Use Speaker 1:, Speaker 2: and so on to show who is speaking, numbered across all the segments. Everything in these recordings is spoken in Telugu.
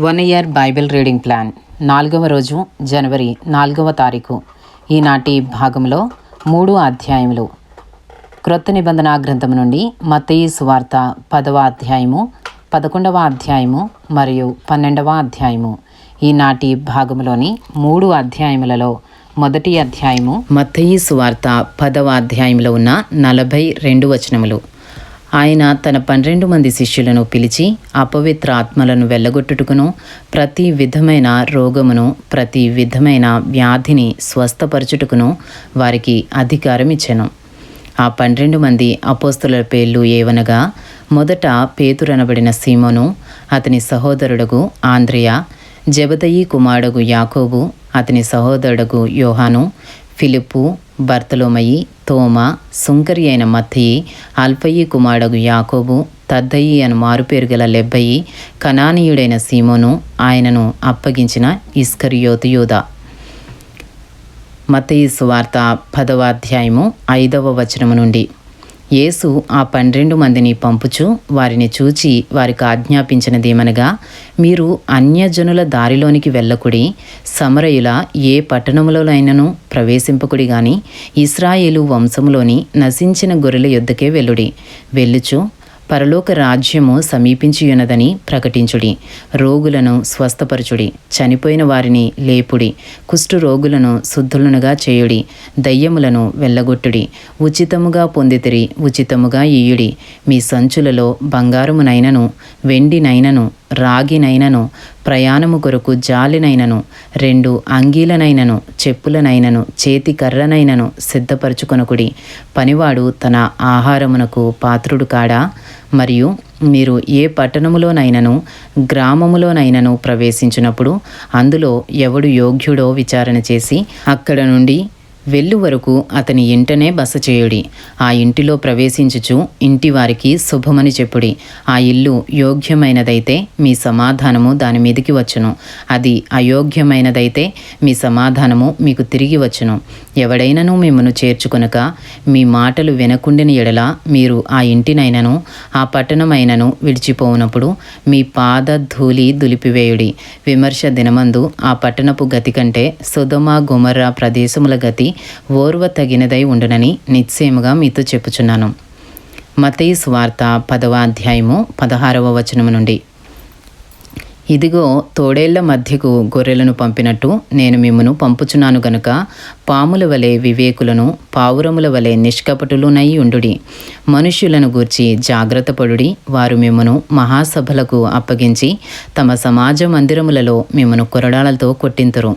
Speaker 1: One year Bible reading plan. నాలుగవ రోజు జనవరి నాలుగవ తారీఖు. ఈనాటి భాగంలో మూడు అధ్యాయములు. క్రొత్త నిబంధన గ్రంథం నుండి మతయి సువార్త పదవ అధ్యాయము పదకొండవ అధ్యాయము మరియు పన్నెండవ అధ్యాయము. ఈనాటి భాగంలోని మూడు అధ్యాయములలో మొదటి అధ్యాయము మతయి సువార్త పదవ అధ్యాయంలో ఉన్న నలభై రెండు వచనములు. ఆయన తన పన్నెండు మంది శిష్యులను పిలిచి అపవిత్ర ఆత్మలను వెళ్ళగొట్టుటకును ప్రతి విధమైన రోగమును ప్రతి విధమైన వ్యాధిని స్వస్థపరచుటకును వారికి అధికారం ఇచ్చెను ఆ పన్నెండు మంది అపోస్తుల పేర్లు ఏవనగా మొదట పేతురనబడిన సీమోను అతని సహోదరుడగు ఆంద్రియ జబదయి కుమారుడగు యాకోబు అతని సహోదరుడగు యోహాను ఫిలిప్పు బర్తలోమయి తోమ సుంకరి అయిన మత్తయి అల్పయ్యి కుమారుడు యాకోబు తద్దయి అని మారుపేరు గల లెబ్బయి కనానీయుడైన సీమోను ఆయనను అప్పగించిన ఇస్కరియోతు యోధ మత్తయి సువార్త పదవ అధ్యాయము ఐదవ వచనము నుండి. యేసు ఆ పన్నెండు మందిని పంపుచు వారిని చూచి వారికి ఆజ్ఞాపించినదేమనగా మీరు అన్యజనుల దారిలోనికి వెళ్ళకుడి సమరయుల ఏ పట్టణములోనైనను ప్రవేశింపకుడి గాని ఇస్రాయేలు వంశములోని నశించిన గొర్రెల యొద్దకే వెళ్ళుడి. వెళ్ళుచు పరలోక రాజ్యము సమీపించియున్నదని ప్రకటించుడి. రోగులను స్వస్థపరచుడి. చనిపోయిన వారిని లేపుడి. కుష్టు రోగులను శుద్ధులనుగా చేయుడి. దయ్యములను వెళ్ళగొట్టుడి ఉచితముగా పొందితిరి ఉచితముగా ఇయ్యుడి మీ సంచులలో బంగారమునైనను వెండినైనను రాగినైనను ప్రయాణము కొరకు జాలినైనను రెండు అంగీలనైనను చెప్పులనైనను చేతి కర్రనైనను సిద్ధపరచుకొనకుడి. పనివాడు తన ఆహారమునకు పాత్రుడు కాడా? మరియు మీరు ఏ పట్టణములోనైనను గ్రామములోనైనను ప్రవేశించినప్పుడు అందులో ఎవడు యోగ్యుడో విచారణ చేసి అక్కడ నుండి వెళ్ళు వరకు అతని ఇంటనే బస చేయుడి. ఆ ఇంటిలో ప్రవేశించుచు ఇంటి వారికి శుభమని చెప్పుడి. ఆ ఇల్లు యోగ్యమైనదైతే మీ సమాధానము దాని మీదికి వచ్చును. అది అయోగ్యమైనదైతే మీ సమాధానము మీకు తిరిగి వచ్చును. ఎవడైనను మిమ్మను చేర్చుకొనక మీ మాటలు వినకుండిన ఎడల మీరు ఆ ఇంటినైనను ఆ పట్టణమైనను విడిచిపోవునప్పుడు మీ పాద ధూళి దులిపివేయుడి. విమర్శ దినమందు ఆ పట్టణపు గతి కంటే సుధమ గుమర్రా ప్రదేశముల గతి ఓర్వ తగినదై ఉండునని నిశ్చయముగా మీతో చెప్పుచున్నాను. మతయి స్వార్త పదవ అధ్యాయము పదహారవ వచనము నుండి. ఇదిగో తోడేళ్ళ మధ్యకు గొర్రెలను పంపినట్టు నేను మిమ్మను పంపుచున్నాను గనుక పాముల వలె వివేకులను పావురముల వలె నిష్కపటులునై ఉండుడి. మనుష్యులను గూర్చి జాగ్రత్త పడుడి. వారు మిమ్మను మహాసభలకు అప్పగించి తమ సమాజ మందిరములలో మిమ్మను కొరడాలతో కొట్టింతురు.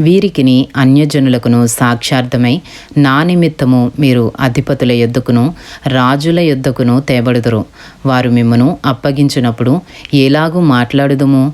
Speaker 1: వీరికిని అన్యజనులకును సాక్షార్థమై నా నిమిత్తము మీరు అధిపతుల యొద్దకును రాజుల యొద్దకును తేబడుదురు. వారు మిమ్మను అప్పగించినప్పుడు ఎలాగూ మాట్లాడుదుము?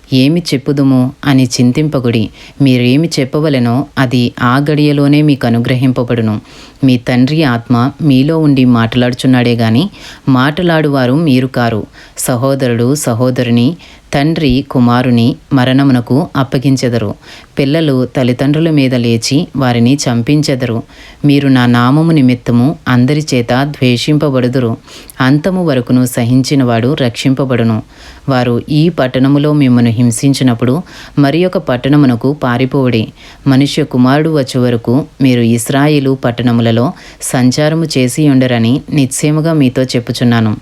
Speaker 1: ఏమి చెప్పుదుము అని చింతింపగుడి. మీరేమి చెప్పవలెనో అది ఆ గడియలోనే మీకు అనుగ్రహింపబడును. మీ తండ్రి ఆత్మ మీలో ఉండి మాట్లాడుచున్నాడే గాని మాట్లాడువారు మీరు కారు. సహోదరుడు సహోదరుని తండ్రి కుమారుని మరణమునకు అప్పగించెదరు. పిల్లలు తల్లిదండ్రుల మీద లేచి వారిని చంపించెదరు. మీరు నా నామము నిమిత్తము అందరి చేత ద్వేషింపబడుదురు. అంతము వరకును సహించినవాడు రక్షింపబడును. వారు ఈ పట్టణములో మిమ్మను హింసించినప్పుడు మరి ఒక పట్టణమునకు పారిపోవుడి. మనుష్య కుమారుడు వచ్చే వరకు మీరు ఇస్రాయిలు పట్టణములలో సంచారము చేసి ఉండరని నిశ్చయముగా మీతో చెప్పుచున్నాను.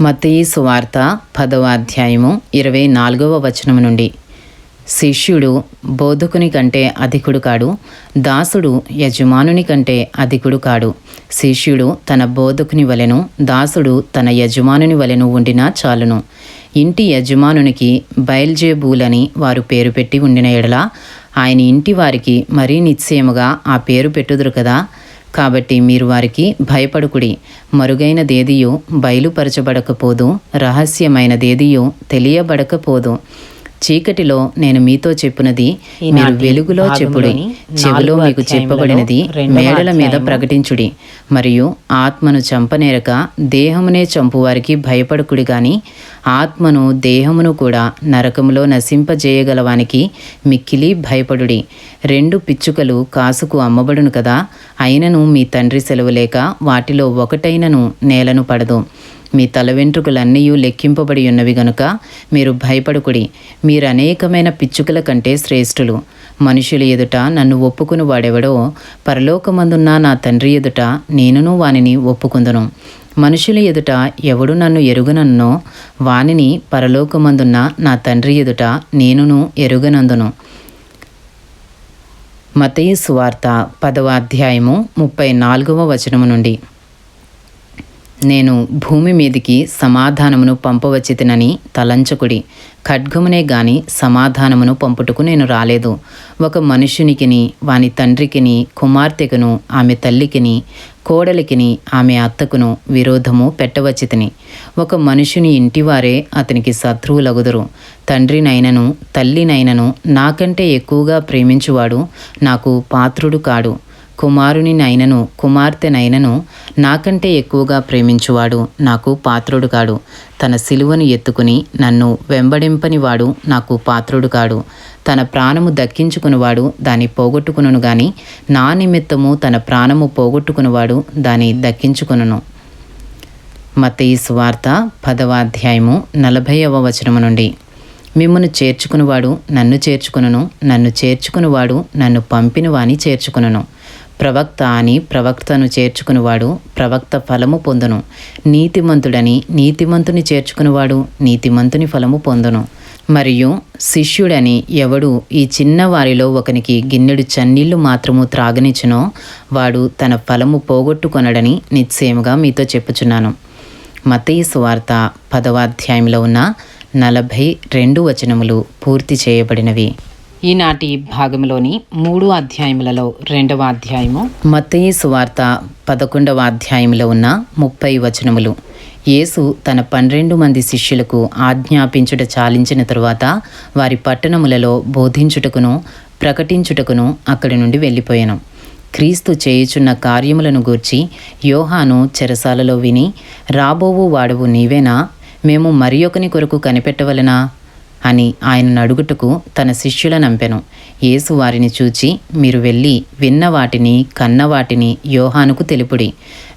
Speaker 1: మతయి సువార్త పదవ అధ్యాయము ఇరవై నాలుగవ వచనం నుండి. శిష్యుడు బోధకుని కంటే అధికుడు కాడు దాసుడు యజమానుని కంటే అధికుడు కాడు. శిష్యుడు తన బోధకుని వలెను దాసుడు తన యజమానుని వలెను ఉండినా చాలును. ఇంటి యజమానునికి బయల్జేబూలని వారు పేరు పెట్టి ఉండిన ఎడల ఆయన ఇంటి వారికి మరీ నిశ్చయముగా ఆ పేరు పెట్టుదురు కదా. కాబట్టి మీరు వారికి భయపడుకుడి. మరుగైనదేదియో బయలుపరచబడకపోదు రహస్యమైనదేదియో తెలియబడకపోదు. చీకటిలో నేను మీతో చెప్పునది మీరు వెలుగులో చెప్పుడి చెవిలో మీకు చెప్పబడినది మేడల మీద ప్రకటించుడి. మరియు ఆత్మను చంపనేరక దేహమునే చంపువారికి భయపడకుడి గాని ఆత్మను దేహమును కూడా నరకములో నశింపజేయగలవానికి మిక్కిలి భయపడుడి. రెండు పిచ్చుకలు కాసుకు అమ్మబడును కదా అయినను మీ తండ్రి సెలవు లేక వాటిలో ఒకటైనను నేలను పడదు. మీ తల వెంట్రుకలన్నీ లెక్కింపబడి ఉన్నవి గనుక మీరు భయపడుకుడి. మీరు అనేకమైన పిచ్చుకల కంటే శ్రేష్ఠులు. మనుషుల ఎదుట నన్ను ఒప్పుకుని వాడెవడో పరలోకమందున్న నా తండ్రి ఎదుట నేనును వానిని ఒప్పుకుందును. మనుషుల ఎదుట ఎవడు నన్ను ఎరుగనన్నో వానిని పరలోకమందున్న నా తండ్రి ఎదుట నేనును ఎరుగనందును. మతయి సువార్త పదవ అధ్యాయము ముప్పై నాలుగవ వచనము నుండి. నేను భూమి మీదికి సమాధానమును పంపవచ్చితినని తలంచకుడి. ఖడ్గమునే గాని సమాధానమును పంపుటకు నేను రాలేదు. ఒక మనుషునికిని వాని తండ్రికిని కుమార్తెకును ఆమె తల్లికిని కోడలికిని ఆమె అత్తకును విరోధము పెట్టవచ్చితిని. ఒక మనుషుని ఇంటివారే అతనికి శత్రువులగుదురు. తండ్రినైనను తల్లినైనను నాకంటే ఎక్కువగా ప్రేమించువాడు నాకు పాత్రుడు కాడు. కుమారునినైనను కుమార్తెనైనను నాకంటే ఎక్కువగా ప్రేమించువాడు నాకు పాత్రుడు కాడు. తన సిలువను ఎత్తుకుని నన్ను వెంబడింపని వాడు నాకు పాత్రుడు కాడు. తన ప్రాణము దక్కించుకునివాడు దాన్ని పోగొట్టుకును గాని నా నిమిత్తము తన ప్రాణము పోగొట్టుకునివాడు దాన్ని దక్కించుకును మతయి సువార్త పదవ అధ్యాయము నలభైవ వచనము నుండి. మిమ్మను చేర్చుకునివాడు నన్ను చేర్చుకును నన్ను చేర్చుకునివాడు నన్ను పంపినవాని చేర్చుకును ప్రవక్త అని ప్రవక్తను చేర్చుకునివాడు ప్రవక్త ఫలము పొందును. నీతిమంతుడని నీతిమంతుని చేర్చుకునివాడు నీతిమంతుని ఫలము పొందును. మరియు శిష్యుడని ఎవడు ఈ చిన్న వారిలో ఒకనికి గిన్నెడు చన్నీళ్ళు మాత్రము త్రాగనిచ్చునో వాడు తన ఫలము పోగొట్టుకొనడని నిశ్చయముగా మీతో చెప్పుచున్నాను. మతయి సువార్త పదవ అధ్యాయంలో ఉన్న నలభై రెండు వచనములు పూర్తి చేయబడినవి. ఈనాటి భాగంలోని మూడు అధ్యాయములలో రెండవ అధ్యాయము మత్తయి సువార్త పదకొండవ అధ్యాయంలో ఉన్న ముప్పై వచనములు. యేసు తన పన్నెండు మంది శిష్యులకు ఆజ్ఞాపించుట చాలించిన తరువాత వారి పట్టణములలో బోధించుటకును ప్రకటించుటకును అక్కడి నుండి వెళ్ళిపోయాను. క్రీస్తు చేయుచున్న కార్యములను గూర్చి యోహాను చెరసాలలో విని రాబోవు వాడవు నీవేనా? మేము మరి ఒకని కొరకు కనిపెట్టవలనా? అని ఆయనను అడుగుటకు తన శిష్యుల నంపెను. యేసు వారిని చూచి మీరు వెళ్ళి విన్న వాటిని కన్న వాటిని యోహానుకు తెలుపుడి.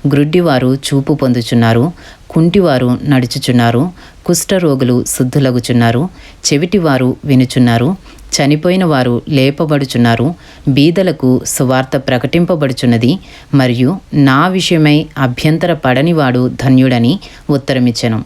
Speaker 1: గ్రుడ్డివారు చూపు పొందుచున్నారు కుంటివారు నడుచుచున్నారు కుష్ఠరోగులు శుద్ధులగుచున్నారు చెవిటివారు వినుచున్నారు చనిపోయిన వారు లేపబడుచున్నారు బీదలకు సువార్త ప్రకటింపబడుచున్నది మరియు నా విషయమై అభ్యంతర పడనివాడు ధన్యుడని ఉత్తరమిచ్చెను.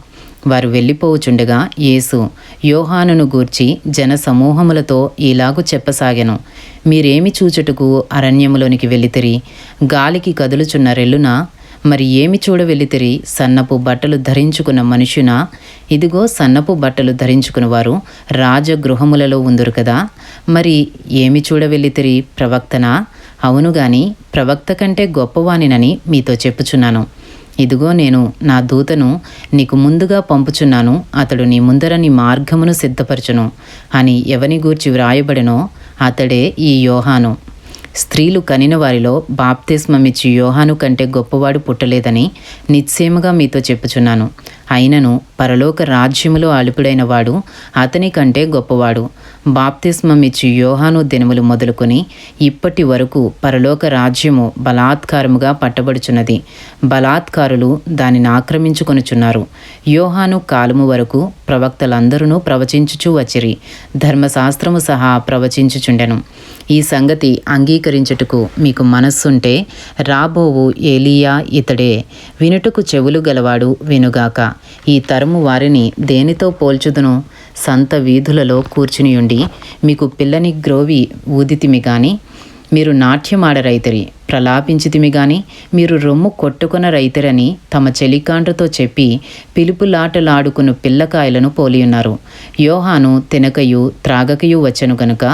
Speaker 1: వారు వెళ్ళిపోవుచుండగా యేసు యోహానును గూర్చి జన సమూహములతో ఇలాగు చెప్పసాగెను. మీరేమి చూచుటకు అరణ్యములోనికి వెళ్ళితిరి? గాలికి కదులుచున్న రెల్లున? మరి ఏమి చూడవెళ్ళితిరి? సన్నపు బట్టలు ధరించుకున్న మనుషున ఇదిగో సన్నపు బట్టలు ధరించుకున్న వారు రాజగృహములలో ఉందరు కదా. మరి ఏమి చూడవెళ్ళితిరి ప్రవక్తనా? అవును గాని ప్రవక్త కంటే గొప్పవానినని మీతో చెప్పుచున్నాను. ఇదిగో నేను నా దూతను నీకు ముందుగా పంపుచున్నాను. అతడు నీ ముందర నీ మార్గమును సిద్ధపరచును. అని ఎవని గూర్చి వ్రాయబడినో అతడే ఈ యోహాను. స్త్రీలు కనిన వారిలో బాప్తిస్మమిచ్చి యోహాను కంటే గొప్పవాడు పుట్టలేదని నిశ్చయముగా మీతో చెప్పుచున్నాను. అయినను పరలోక రాజ్యములో అలుపుడైన వాడు అతని కంటే గొప్పవాడు. బాప్తిస్మమిచ్చి యోహాను దినములు మొదలుకొని ఇప్పటి వరకు పరలోక రాజ్యము బలాత్కారముగా పట్టబడుచున్నది. బలాత్కారులు దానిని ఆక్రమించుకొనుచున్నారు. యోహాను కాలము వరకు ప్రవక్తలందరూ ప్రవచించుచూ వచ్చిరి. ధర్మశాస్త్రము సహా ప్రవచించుచుండెను. ఈ సంగతి అంగీకరించుటకు మీకు మనస్సుంటే రాబోవు ఏలియా ఇతడే వినుటకు చెవులు గలవాడు వినుగాక. ఈ తరము వారిని దేనితో పోల్చుదును? సంత వీధులలో కూర్చునియుండి మీకు పిల్లని గ్రోవి ఊదితిమి గాని మీరు నాట్యమాడ రైతరి ప్రలాపించితిమి గాని మీరు రొమ్ము కొట్టుకున్న రైతురని తమ చెలికాండ్రతో చెప్పి పిలుపులాటలాడుకున్న పిల్లకాయలను పోలియున్నారు. యోహాను తినకయు త్రాగకయు వచ్చను గనుక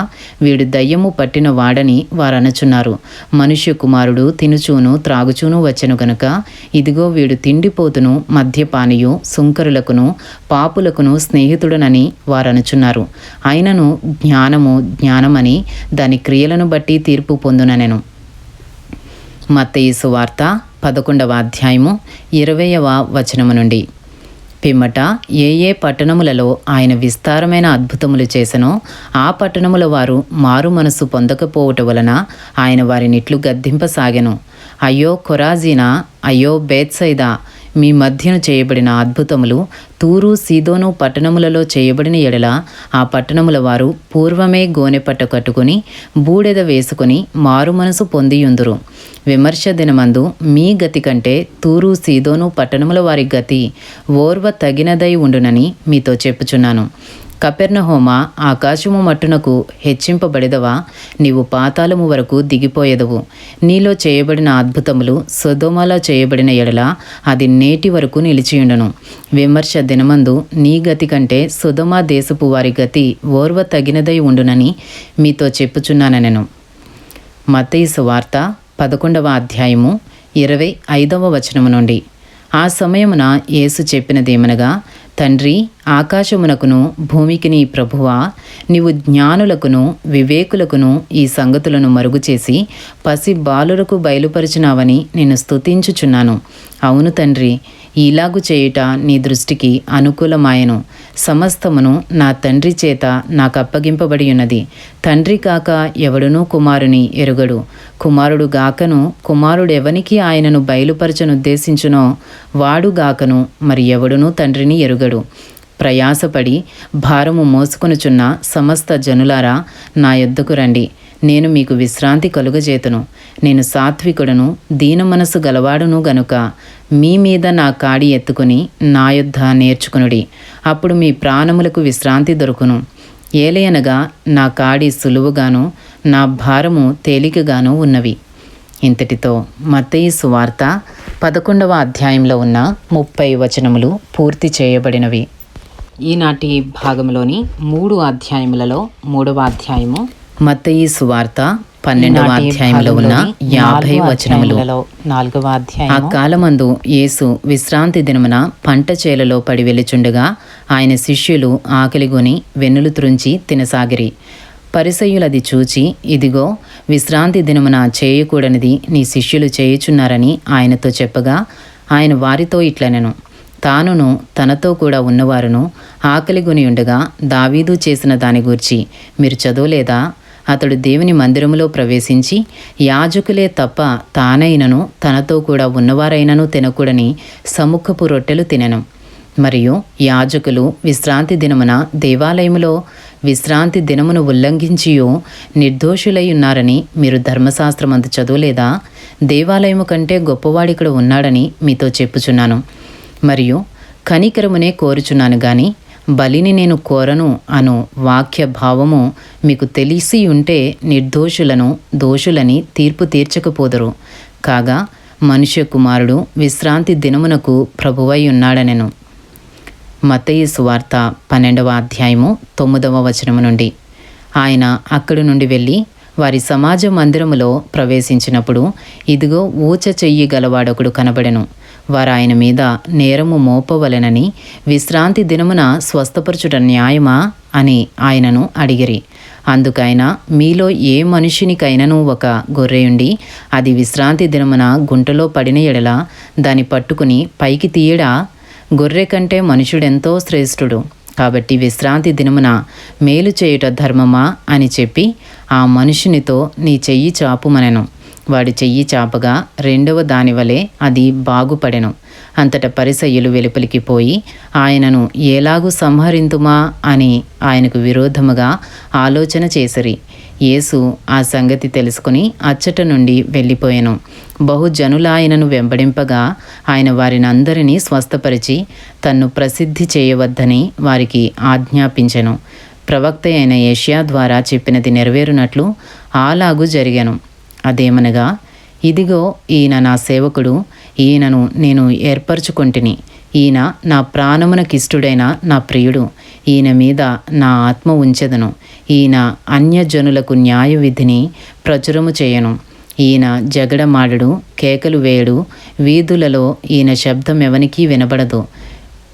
Speaker 1: వీడు దయ్యము పట్టిన వాడని వారనుచున్నారు. మనుష్య కుమారుడు తినుచూను త్రాగుచూను వచ్చను గనుక ఇదిగో వీడు తిండిపోతును మద్యపానియు సుంకరులకును పాపులకును స్నేహితుడనని వారనుచున్నారు. అయినను జ్ఞానము జ్ఞానమని దాని క్రియలను బట్టి తీర్పు పొందుననెను. మత్తయి వార్త పదకొండవ అధ్యాయము ఇరవయవ వచనము నుండి. పిమ్మట ఏ ఏ పట్టణములలో ఆయన విస్తారమైన అద్భుతములు చేసనో ఆ పట్టణముల వారు మారు మనసు పొందకపోవట వలన ఆయన వారినిట్లు గద్దింపసాగెను. అయ్యో కొరాజీనా అయ్యో బేత్సైదా మీ మధ్యను చేయబడిన అద్భుతములు తూరు సీదోను పట్టణములలో చేయబడిన ఎడల ఆ పట్టణముల వారు పూర్వమే గోనెపట్ట కట్టుకుని బూడెద వేసుకుని మారు మనసు పొందియుందురు. విమర్శ దినమందు మీ గతి కంటే తూరు సీదోను పట్టణముల వారి గతి ఓర్వ తగినదై ఉండునని మీతో చెప్పుచున్నాను. కపెర్నహోమ ఆకాశము మట్టునకు హెచ్చింపబడిదవా? నీవు పాతాళము వరకు దిగిపోయేదవు. నీలో చేయబడిన అద్భుతములు సొదోమలో చేయబడిన ఎడల అది నేటి వరకు నిలిచియుండును. విమర్శ దినమందు నీ గతి కంటే సుధమ దేశపు వారి గతి ఓర్వ తగినదై ఉండునని మీతో చెప్పుచున్నానెను మత్తయి వార్త పదకొండవ అధ్యాయము ఇరవై ఐదవ వచనము నుండి. ఆ సమయమున యేసు చెప్పినదేమనగా తండ్రి ఆకాశమునకును భూమికిని ప్రభువా నీవు జ్ఞానులకును వివేకులకును ఈ సంగతులను మరుగుచేసి పసి బాలులకు బయలుపరిచినావని నేను స్తుతించుచున్నాను. అవును తండ్రి ఇలాగు చేయుట నీ దృష్టికి అనుకూలమాయను. సమస్తమును నా తండ్రి చేత నాకు అప్పగింపబడి ఉన్నది తండ్రి కాక ఎవడునూ కుమారుని ఎరుగడు. కుమారుడు గాకను కుమారుడెవనికి ఆయనను బయలుపరచనుద్దేశించునో వాడు గాకను మరి ఎవడునూ తండ్రిని ఎరుగడు. ప్రయాసపడి భారము మోసుకొనుచున్న సమస్త జనులారా నా యొద్దకు రండి. నేను మీకు విశ్రాంతి కలుగజేతును. నేను సాత్వికుడను దీన మనసు గలవాడును గనుక. మీ మీద నా కాడి ఎత్తుకుని నా యొద్ద నేర్చుకునుడి. అప్పుడు మీ ప్రాణములకు విశ్రాంతి దొరుకును. ఏలయనగా నా కాడి సులువుగాను నా భారము తేలికగాను ఉన్నవి. ఇంతటితో మత్తయి సువార్త పదకొండవ అధ్యాయంలో ఉన్న ముప్పై వచనములు పూర్తి చేయబడినవి. ఈనాటి భాగంలోని మూడు అధ్యాయములలో మూడవ అధ్యాయము మత్తయి సువార్త పన్నెండవ అధ్యాయంలో ఉన్న యాభై వచనములు. నాలుగవ అధ్యాయం ఆ కాలమందు యేసు విశ్రాంతి దినమున పంట చేలలో పడి వెలుచుండగా ఆయన శిష్యులు ఆకలిగొని వెన్నులు త్రుంచి తినసాగిరి. పరిసయ్యులది చూచి ఇదిగో విశ్రాంతి దినమున చేయకూడనిది నీ శిష్యులు చేయుచున్నారని ఆయనతో చెప్పగా ఆయన వారితో ఇట్లనెను తానును తనతో కూడా ఉన్నవారును ఆకలిగొని ఉండగా దావీదు చేసిన దాని గూర్చి మీరు చదవలేదా? అతడు దేవుని మందిరములో ప్రవేశించి యాజకులే తప్ప తానైనను తనతో కూడా ఉన్నవారైనను తినకూడని సముఖపు రొట్టెలు తినెను. మరియు యాజకులు విశ్రాంతి దినమున దేవాలయములో విశ్రాంతి దినమును ఉల్లంఘించియో నిర్దోషులై ఉన్నారని మీరు ధర్మశాస్త్రమందు చదువులేదా? దేవాలయము కంటే గొప్పవాడిక్కడ ఉన్నాడని మీతో చెప్పుచున్నాను. మరియు కనికరమునే కోరుచున్నాను గాని బలిని నేను కోరను అను వాక్య భావము మీకు తెలిసి ఉంటే నిర్దోషులను దోషులని తీర్పు తీర్చకపోదరు. కాగా మనుష్య కుమారుడు విశ్రాంతి దినమునకు ప్రభువై ఉన్నాడనెను. వార్త పన్నెండవ అధ్యాయము తొమ్మిదవ వచనము నుండి. ఆయన అక్కడి నుండి వెళ్ళి వారి సమాజ మందిరములో ప్రవేశించినప్పుడు ఇదిగో ఊచ చెయ్యి గలవాడొకడు కనబడెను. వారు ఆయన మీద నేరము మోపవలెనని విశ్రాంతి దినమున స్వస్థపరచుట న్యాయమా అని ఆయనను అడిగిరి. అందుకైనా మీలో ఏ మనిషినికైనను ఒక గొర్రెయుండి అది విశ్రాంతి దినమున గుంటలో పడిన ఎడల దాన్ని పట్టుకుని పైకి తీయడా? గొర్రె కంటే మనుషుడెంతో శ్రేష్ఠుడు. కాబట్టి విశ్రాంతి దినమున మేలు చేయుట ధర్మమా అని చెప్పి ఆ మనుషునితో నీ చెయ్యి చాపుమనెను. వాడి చెయ్యి చాపగా రెండవ దానివలే అది బాగుపడెను. అంతట పరిసయ్యులు వెలుపలికి పోయి ఆయనను ఎలాగూ సంహరింతుమా? అని ఆయనకు విరోధముగా ఆలోచన చేసిరి. యేసు ఆ సంగతి తెలుసుకుని అచ్చట నుండి వెళ్ళిపోయాను. బహుజనులాయనను వెంబడింపగా ఆయన వారిని అందరినీ స్వస్థపరిచి తన్ను ప్రసిద్ధి చేయవద్దని వారికి ఆజ్ఞాపించెను. ప్రవక్త అయిన ఏషియా ద్వారా చెప్పినది నెరవేరునట్లు ఆలాగు జరిగాను. అదేమనగా ఇదిగో ఈయన నా సేవకుడు ఈయనను నేను ఏర్పరచుకొంటిని. ఈయన నా ప్రాణమునకిష్టుడైన నా ప్రియుడు. ఈయన మీద నా ఆత్మ ఉంచెదను. ఈయన అన్యజనులకు న్యాయ విధిని ప్రచురము చేయను. ఈయన జగడమాడడు కేకలు వేయడు వీధులలో ఈయన శబ్దం ఎవనికీ వినబడదు.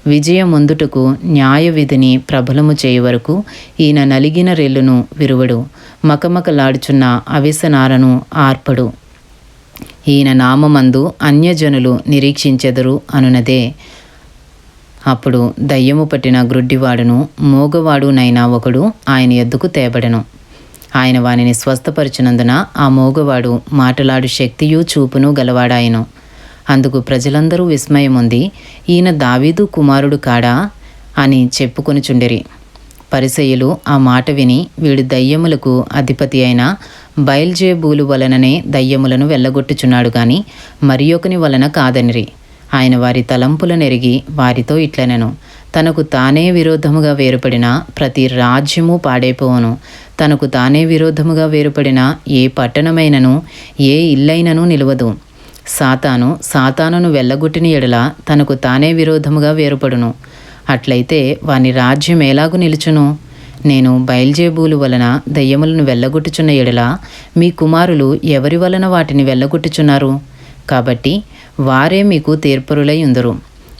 Speaker 1: విజయముందుటకు న్యాయ విధిని ప్రబలము చేయవరకు ఈయన నలిగిన రెల్లును విరువడు. మకమకలాడుచున్న అవిసనారను ఆర్పడు. ఈయన నామమందు అన్యజనులు నిరీక్షించెదరు అనునదే. అప్పుడు దయ్యము పట్టిన గ్రుడ్డివాడును మోగవాడునైనా ఒకడు ఆయన ఎద్దుకు తేబడను. ఆయన వానిని స్వస్థపరిచినందున ఆ మోగవాడు మాటలాడు శక్తియు చూపును గలవాడాయను. అందుకు ప్రజలందరూ విస్మయం ఉంది ఈయన దావీదు కుమారుడు కాడా అని చెప్పుకొనుచుండిరి. పరిసయ్యులు ఆ మాట విని వీడు దయ్యములకు అధిపతి అయిన బయల్జేబూలు వలననే దయ్యములను వెళ్ళగొట్టుచున్నాడు గాని మరి ఒకని వలన కాదనిరి. ఆయన వారి తలంపులనెరిగి వారితో ఇట్లనెను తనకు తానే విరోధముగా వేరుపడిన ప్రతి రాజ్యము పాడైపోవను తనకు తానే విరోధముగా వేరుపడిన ఏ పట్టణమైనను ఏ ఇల్లైనను నిలవదు. సాతాను సాతానును వెళ్ళగొట్టిన ఎడల తనకు తానే విరోధముగా వేరుపడును. అట్లయితే వాని రాజ్యం ఎలాగు నిలుచును? నేను బయల్జేబూలు వలన దయ్యములను వెళ్ళగొట్టుచున్న ఎడల మీ కుమారులు ఎవరి వలన వాటిని వెళ్ళగొట్టుచున్నారు కాబట్టి వారే మీకు తీర్పరులై ఉందరు.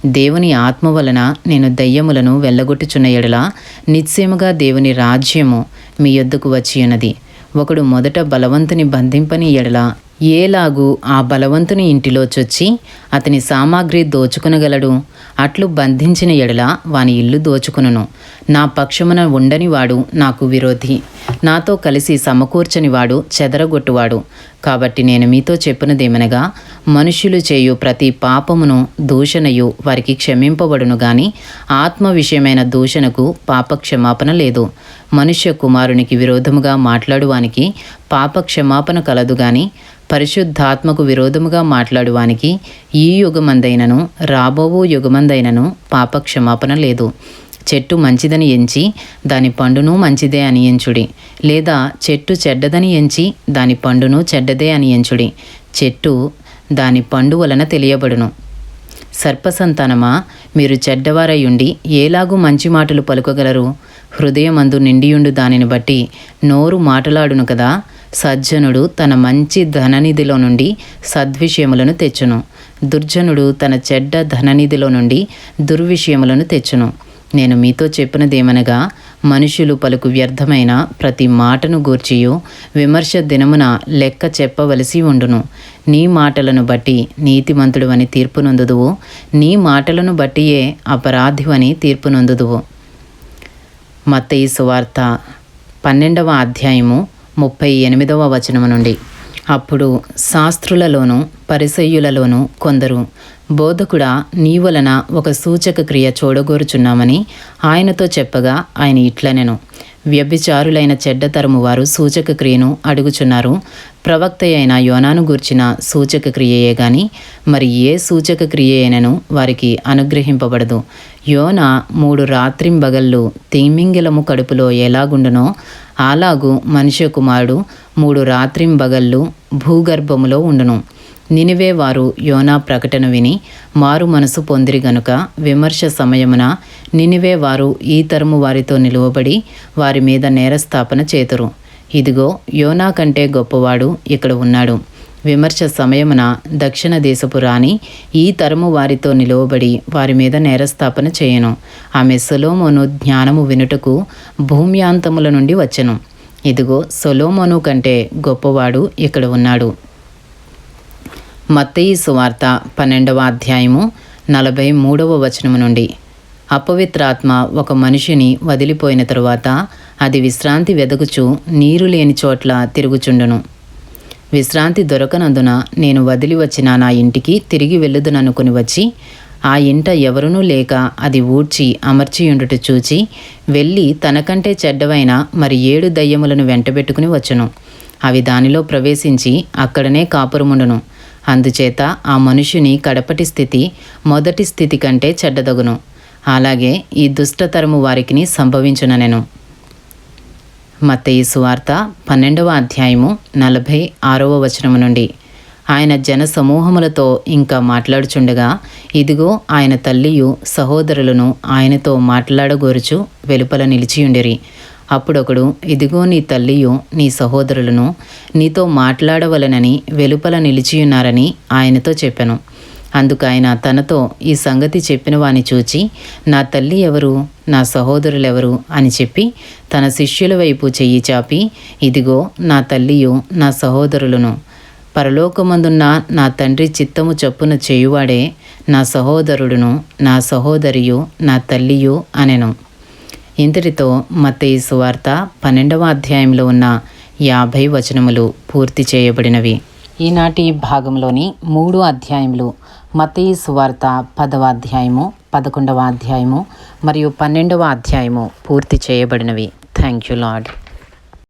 Speaker 1: దేవుని ఆత్మ వలన నేను దయ్యములను వెళ్ళగొట్టుచున్న ఎడల నిశ్చయముగా దేవుని రాజ్యము మీ యొద్దకు వచ్చి ఉన్నది. ఒకడు మొదట బలవంతుని బంధింపని ఎడల ఏలాగు ఆ బలవంతుని ఇంటిలో చొచ్చి అతని సామాగ్రి దోచుకునగలడు. అట్లు బంధించిన ఎడల వాని ఇల్లు దోచుకును నా పక్షమున ఉండనివాడు నాకు విరోధి. నాతో కలిసి సమకూర్చనివాడు చెదరగొట్టువాడు. కాబట్టి నేను మీతో చెప్పినదేమనగా మనుష్యులు చేయు ప్రతి పాపమును దూషణయు వారికి క్షమింపబడును గాని ఆత్మ విషయమైన దూషణకు పాప క్షమాపణ లేదు. మనుష్య కుమారునికి విరోధముగా మాట్లాడువానికి పాప క్షమాపణ కలదు గాని పరిశుద్ధాత్మకు విరోధముగా మాట్లాడువానికి ఈ యుగమందైనను రాబోవు యుగమందైనను పాప క్షమాపణ లేదు. చెట్టు మంచిదని ఎంచి దాని పండును మంచిదే అని ఎంచుడి. లేదా చెట్టు చెడ్డదని ఎంచి దాని పండును చెడ్డదే అని ఎంచుడి. చెట్టు దాని పండు వలన తెలియబడును. సర్పసంతానమా మీరు చెడ్డవారయ్యుండి ఏలాగూ మంచి మాటలు పలుకగలరు? హృదయమందు నిండియుండు దానిని బట్టి నోరు మాటలాడును కదా? సజ్జనుడు తన మంచి ధననిధిలో నుండి సద్విషయములను తెచ్చును. దుర్జనుడు తన చెడ్డ ధననిధిలో నుండి దుర్విషయములను తెచ్చును. నేను మీతో చెప్పినదేమనగా మనుషులు పలుకు వ్యర్థమైన ప్రతి మాటను గూర్చియు విమర్శ దినమున లెక్క చెప్పవలసి ఉండును. నీ మాటలను బట్టి నీతిమంతుడు అని తీర్పు నీ మాటలను బట్టియే అపరాధివని తీర్పునందుదువు మత్తయి సువార్త పన్నెండవ అధ్యాయము ముప్పై ఎనిమిదవ వచనము నుండి. అప్పుడు శాస్త్రులలోనూ పరిసయ్యులలోనూ కొందరు బోధకుడా నీ వలన ఒక సూచక క్రియ చూడగోరుచున్నామని ఆయనతో చెప్పగా ఆయన ఇట్లనెను. వ్యభిచారులైన చెడ్డతరము వారు సూచక క్రియను అడుగుచున్నారు. ప్రవక్త అయిన యోనాను గూర్చిన సూచక క్రియయే గాని మరి ఏ సూచక క్రియనను వారికి అనుగ్రహింపబడదు. యోన మూడు రాత్రింబగళ్ళు తిమ్మింగిలము కడుపులో ఎలాగుండునో అలాగు మనుష్య కుమారుడు మూడు రాత్రింబగళ్ళు భూగర్భములో ఉండును. నినివే వారు యోనా ప్రకటన విని మారు మనసు పొందిరి గనుక విమర్శ సమయమున నినివే వారు ఈ తరము వారితో నిలువబడి వారి మీద నేరస్థాపన చేతురు. ఇదిగో యోనా కంటే గొప్పవాడు ఇక్కడ ఉన్నాడు. విమర్శ సమయమున దక్షిణ దేశపు రాణి ఈ తరము వారితో నిలువబడి వారి మీద నేరస్థాపన చేయను. ఆమె సొలోమోను జ్ఞానము వినుటకు భూమ్యాంతముల నుండి వచ్చెను. ఇదిగో సొలోమోను కంటే గొప్పవాడు ఇక్కడ ఉన్నాడు. మత్తయి సువార్త పన్నెండవ అధ్యాయము నలభై మూడవ వచనము నుండి. అపవిత్రాత్మ ఒక మనిషిని వదిలిపోయిన తరువాత అది విశ్రాంతి వెదకుచు నీరు లేని చోట్ల తిరుగుచుండును. విశ్రాంతి దొరకనందున నేను వదిలి వచ్చిన నా ఇంటికి తిరిగి వెళ్ళుదననుకుని వచ్చి ఆ ఇంట ఎవరునూ లేక అది ఊడ్చి అమర్చియుండుట చూచి వెళ్ళి తనకంటే చెడ్డవైన మరి ఏడు దయ్యములను వెంటబెట్టుకుని వచ్చును. అవి దానిలో ప్రవేశించి అక్కడనే కాపురముండును. అందుచేత ఆ మనుషుని కడపటి స్థితి మొదటి స్థితి కంటే చెడ్డదగును. అలాగే ఈ దుష్టతరము వారికి సంభవించుననెను. మత్తయి సువార్త పన్నెండవ అధ్యాయము నలభై ఆరవ వచనము నుండి. ఆయన జన సమూహములతో ఇంకా మాట్లాడుచుండగా ఇదిగో ఆయన తల్లియు సహోదరులను ఆయనతో మాట్లాడగోరుచు వెలుపల నిలిచియుండిరి. అప్పుడొకడు ఇదిగో నీ తల్లియు నీ సహోదరులను నీతో మాట్లాడవలనని వెలుపల నిలిచియున్నారని ఆయనతో చెప్పాను. అందుకు ఆయన తనతో ఈ సంగతి చెప్పిన వాని చూచి నా తల్లి ఎవరు? నా సహోదరులెవరు? అని చెప్పి తన శిష్యుల వైపు చెయ్యి చాపి ఇదిగో నా తల్లియు నా సహోదరులను. పరలోకమందున్న నా తండ్రి చిత్తము చొప్పున చేయువాడే నా సహోదరుడును నా సహోదరియు నా తల్లియు అనెను. ఇంతటితో మత్తయి సువార్త పన్నెండవ అధ్యాయంలో ఉన్న యాభై వచనములు పూర్తి చేయబడినవి. ఈనాటి భాగంలోని మూడు అధ్యాయములు మతీ సువార్త పదవ అధ్యాయము పదకొండవ అధ్యాయము మరియు పన్నెండవ అధ్యాయము పూర్తి చేయబడినవి. Thank you lord